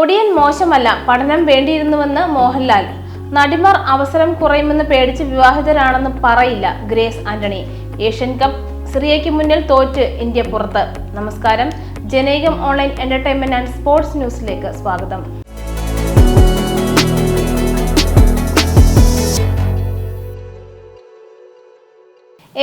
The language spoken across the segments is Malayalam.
ഒടിയൻ മോശമല്ല പഠനം വേണ്ടിയിരുന്നുവെന്ന് മോഹൻലാൽ. നടിമാർ അവസരം കുറയുമെന്ന് പേടിച്ച് വിവാഹിതരാണെന്ന് പറയില്ല ഗ്രേസ് ആന്റണി. ഏഷ്യൻ കപ്പ് സിറിയയ്ക്ക് മുന്നിൽ തോറ്റ് ഇന്ത്യ പുറത്ത്. നമസ്കാരം. Janekam online entertainment and sports ന്യൂസിലേക്ക് സ്വാഗതം.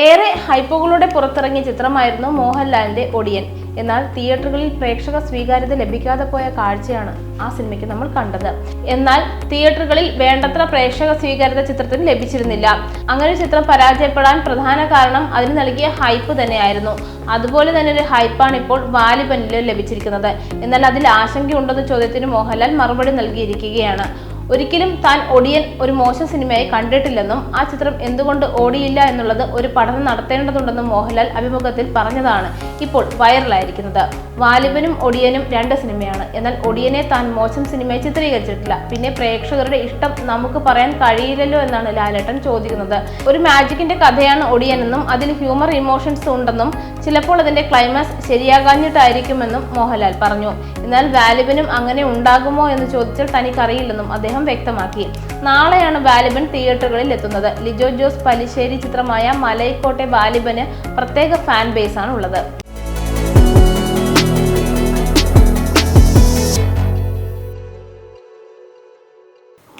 ഏറെ ഹൈപ്പുകളുടെ പുറത്തിറങ്ങിയ ചിത്രമായിരുന്നു മോഹൻലാലിന്റെ ഒടിയൻ. എന്നാൽ തിയേറ്ററുകളിൽ പ്രേക്ഷക സ്വീകാര്യത ലഭിക്കാതെ പോയ കാഴ്ചയാണ് ആ സിനിമയ്ക്ക് നമ്മൾ കണ്ടത്. എന്നാൽ തിയേറ്ററുകളിൽ വേണ്ടത്ര പ്രേക്ഷക സ്വീകാര്യത ചിത്രത്തിന് ലഭിച്ചിരുന്നില്ല. അങ്ങനെ ചിത്രം പരാജയപ്പെടാൻ പ്രധാന കാരണം അതിന് നൽകിയ ഹൈപ്പ് തന്നെയായിരുന്നു. അതുപോലെ തന്നെ ഒരു ഹൈപ്പാണ് ഇപ്പോൾ വാലിബനിൽ ലഭിച്ചിരിക്കുന്നത്. എന്നാൽ അതിൽ ആശങ്കയുണ്ടെന്ന ചോദ്യത്തിന് മോഹൻലാൽ മറുപടി നൽകിയിരിക്കുകയാണ്. ഒരിക്കലും താൻ ഒടിയൻ ഒരു മോശം സിനിമയായി കണ്ടിട്ടില്ലെന്നും ആ ചിത്രം എന്തുകൊണ്ട് ഓടിയില്ല എന്നുള്ളത് ഒരു പഠനം നടത്തേണ്ടതുണ്ടെന്നും മോഹൻലാൽ അഭിമുഖത്തിൽ പറഞ്ഞതാണ്. ഇപ്പോൾ വൈറലായിരിക്കുന്നത്. വാലിബനും ഒടിയനും രണ്ട് സിനിമയാണ്. എന്നാൽ ഒടിയനെ താൻ മോശം സിനിമയെ ചിത്രീകരിച്ചിട്ടില്ല. പിന്നെ പ്രേക്ഷകരുടെ ഇഷ്ടം നമുക്ക് പറയാൻ കഴിയില്ലല്ലോ എന്നാണ് ലാലേട്ടൻ ചോദിക്കുന്നത്. ഒരു മാജിക്കിന്റെ കഥയാണ് ഒടിയനെന്നും അതിൽ ഹ്യൂമർ ഇമോഷൻസ് ഉണ്ടെന്നും ചിലപ്പോൾ അതിന്റെ ക്ലൈമാക്സ് ശരിയാകാഞ്ഞിട്ടായിരിക്കുമെന്നും മോഹൻലാൽ പറഞ്ഞു. എന്നാൽ വാലിബനും അങ്ങനെ ഉണ്ടാകുമോ എന്ന് ചോദിച്ചാൽ തനിക്കറിയില്ലെന്നും അദ്ദേഹം വ്യക്തമാക്കി. നാളെയാണ് വാലിബൻ തിയേറ്ററുകളിൽ എത്തുന്നത്. ലിജോ ജോസ് പലിശ്ശേരി ചിത്രമായ മലയിക്കോട്ടെ വാലിബന് പ്രത്യേക ഫാൻ ബേസ് ആണ് ഉള്ളത്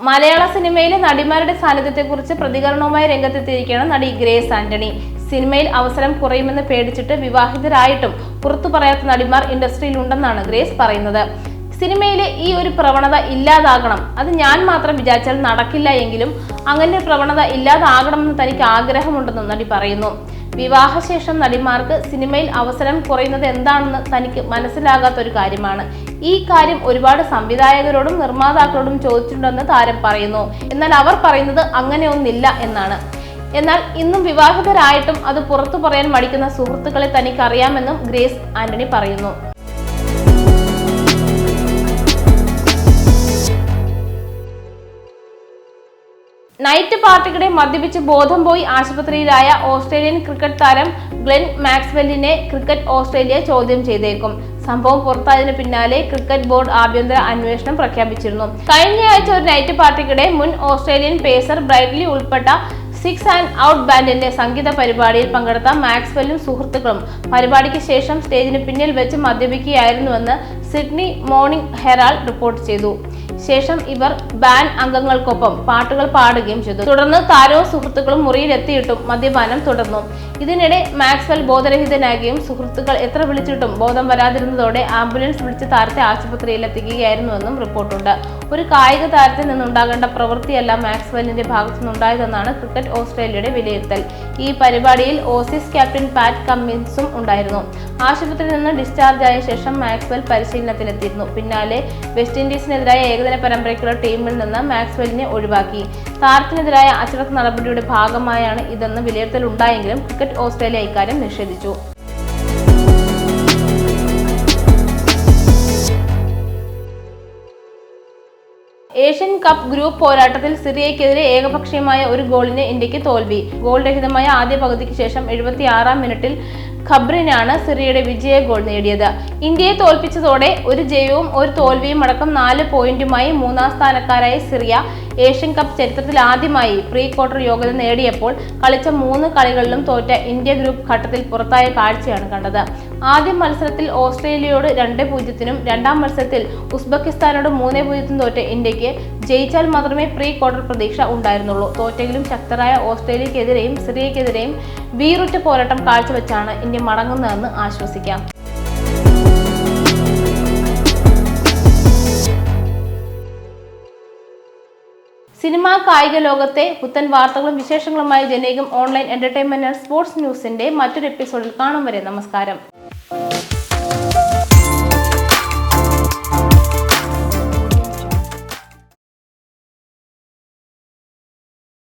മലയാള സിനിമയിലെ നടിമാരുടെ സാന്നിധ്യത്തെക്കുറിച്ച് പ്രതികരണവുമായി രംഗത്തെത്തിയിരിക്കുകയാണ് നടി ഗ്രേസ് ആന്റണി. സിനിമയിൽ അവസരം കുറയുമെന്ന് പേടിച്ചിട്ട് വിവാഹിതരായിട്ടും പുറത്തു പറയാത്ത നടിമാർ ഇൻഡസ്ട്രിയിൽ ഉണ്ടെന്നാണ് ഗ്രേസ് പറയുന്നത്. സിനിമയിലെ ഈ ഒരു പ്രവണത ഇല്ലാതാകണം. അത് ഞാൻ മാത്രം വിചാരിച്ചാൽ നടക്കില്ല എങ്കിലും അങ്ങനെ ഒരു പ്രവണത ഇല്ലാതാകണമെന്ന് തനിക്ക് ആഗ്രഹമുണ്ടെന്നും നടി പറയുന്നു. വിവാഹശേഷം നടിമാർക്ക് സിനിമയിൽ അവസരം കുറയുന്നത് എന്താണെന്ന് തനിക്ക് മനസ്സിലാകാത്ത ഒരു കാര്യമാണ്. ഈ കാര്യം ഒരുപാട് സംവിധായകരോടും നിർമ്മാതാക്കളോടും ചോദിച്ചിട്ടുണ്ടെന്ന് താരം പറയുന്നു. എന്നാൽ അവർ പറയുന്നത് അങ്ങനെയൊന്നില്ല എന്നാണ്. എന്നാൽ ഇന്നും വിവാഹിതരായിട്ടും അത് പുറത്തു പറയാൻ മടിക്കുന്ന സുഹൃത്തുക്കളെ തനിക്ക് അറിയാമെന്നും ഗ്രേസ് ആന്റണി പറയുന്നു. നൈറ്റ് പാർട്ടിക്കിടെ മദ്യപിച്ച് ബോധം പോയി ആശുപത്രിയിലായ ഓസ്ട്രേലിയൻ ക്രിക്കറ്റ് താരം ഗ്ലെൻ മാക്സ്വെല്ലിനെ ക്രിക്കറ്റ് ഓസ്ട്രേലിയ ചോദ്യം ചെയ്തേക്കും. സംഭവം പുറത്തായതിന് പിന്നാലെ ക്രിക്കറ്റ് ബോർഡ് ആഭ്യന്തര അന്വേഷണം പ്രഖ്യാപിച്ചിരുന്നു. കഴിഞ്ഞയാഴ്ച ഒരു നൈറ്റ് പാർട്ടിക്കിടെ മുൻ ഓസ്ട്രേലിയൻ പേസർ ബ്രൈറ്റ്ലി ഉൾപ്പെട്ട സിക്സ് ആൻഡ് ഔട്ട് ബാൻഡിന്റെ സംഗീത പരിപാടിയിൽ പങ്കെടുത്ത മാക്സ്വെല്ലും സുഹൃത്തുക്കളും പരിപാടിക്ക് ശേഷം സ്റ്റേജിന് പിന്നിൽ വെച്ച് മദ്യപിക്കുകയായിരുന്നുവെന്ന് സിഡ്നി മോർണിംഗ് ഹെറാൾഡ് റിപ്പോർട്ട് ചെയ്തു. ശേഷം ഇവർ ബാൻഡ് അംഗങ്ങൾക്കൊപ്പം പാട്ടുകൾ പാടുകയും ചെയ്തു. തുടർന്ന് താരവും സുഹൃത്തുക്കളും മുറിയിലെത്തിയിട്ടും മദ്യപാനം തുടർന്നു. ഇതിനിടെ മാക്സ്വെൽ ബോധരഹിതനാകുകയും സുഹൃത്തുക്കൾ എത്ര വിളിച്ചിട്ടും ബോധം വരാതിരുന്നതോടെ ആംബുലൻസ് വിളിച്ച് താരത്തെ ആശുപത്രിയിൽ എത്തിക്കുകയായിരുന്നുവെന്നും റിപ്പോർട്ടുണ്ട്. ഒരു കായിക താരത്തിൽ നിന്നുണ്ടാകേണ്ട പ്രവൃത്തിയല്ല മാക്സ്വെല്ലിന്റെ ഭാഗത്തു നിന്നുണ്ടായതെന്നാണ് ക്രിക്കറ്റ് ഓസ്ട്രേലിയയുടെ വിലയിരുത്തൽ. ഈ പരിപാടിയിൽ ഓസീസ് ക്യാപ്റ്റൻ പാറ്റ് കമ്മിൻസും ഉണ്ടായിരുന്നു. ആശുപത്രിയിൽ നിന്ന് ഡിസ്ചാർജ് ആയ ശേഷം മാക്സ്വെൽ പരിശീലനത്തിലെത്തിയിരുന്നു പിന്നാലെ വെസ്റ്റ് ഇൻഡീസിനെതിരായ ഏകദിന പരമ്പരയ്ക്കുള്ള ടീമിൽ നിന്ന് മാക്സ്വെല്ലിനെ ഒഴിവാക്കി. താരത്തിനെതിരായ അച്ചടക്ക നടപടിയുടെ ഭാഗമായാണ് ഇതെന്ന് വിലയിരുത്തൽ ഉണ്ടായെങ്കിലും ക്രിക്കറ്റ് ഓസ്ട്രേലിയ ഇക്കാര്യം നിഷേധിച്ചു. ഏഷ്യൻ കപ്പ് ഗ്രൂപ്പ് പോരാട്ടത്തിൽ സിറിയയ്ക്കെതിരെ ഏകപക്ഷീയമായ ഒരു ഗോളിന് ഇന്ത്യയ്ക്ക് തോൽവി. ഗോൾ രഹിതമായ ആദ്യ പകുതിക്ക് ശേഷം എഴുപത്തി ആറാം മിനിറ്റിൽ ഖബ്രിനാണ് സിറിയയുടെ വിജയ ഗോൾ നേടിയത്. ഇന്ത്യയെ തോൽപ്പിച്ചതോടെ ഒരു ജയവും ഒരു തോൽവിയും അടക്കം നാല് പോയിന്റുമായി മൂന്നാം സ്ഥാനക്കാരായ സിറിയ ഏഷ്യൻ കപ്പ് ചരിത്രത്തിൽ ആദ്യമായി പ്രീ ക്വാർട്ടർ യോഗ്യത നേടിയപ്പോൾ കളിച്ച മൂന്ന് കളികളിലും തോറ്റ ഇന്ത്യ ഗ്രൂപ്പ് ഘട്ടത്തിൽ പുറത്തായ കാഴ്ചയാണ് കണ്ടത്. ആദ്യ മത്സരത്തിൽ ഓസ്ട്രേലിയയോട് രണ്ട് പൂജ്യത്തിനും രണ്ടാം മത്സരത്തിൽ ഉസ്ബെക്കിസ്ഥാനോട് മൂന്ന് പൂജ്യത്തിനും തോറ്റ ഇന്ത്യയ്ക്ക് ജയിച്ചാൽ മാത്രമേ പ്രീ ക്വാർട്ടർ പ്രതീക്ഷ ഉണ്ടായിരുന്നുള്ളൂ. തോറ്റെങ്കിലും ശക്തരായ ഓസ്ട്രേലിയക്കെതിരെയും സിറിയക്കെതിരെയും വീറുറ്റ പോരാട്ടം കാഴ്ചവെച്ചാണ് ഇന്ത്യ മടങ്ങുന്നതെന്ന് ആശ്വസിക്കാം. സിനിമാ കായിക ലോകത്തെ പുത്തൻ വാർത്തകളും വിശേഷങ്ങളുമായി Janekam online entertainment and sports ന്യൂസിന്റെ മറ്റൊരു എപ്പിസോഡിൽ കാണും വരെ. നമസ്കാരം.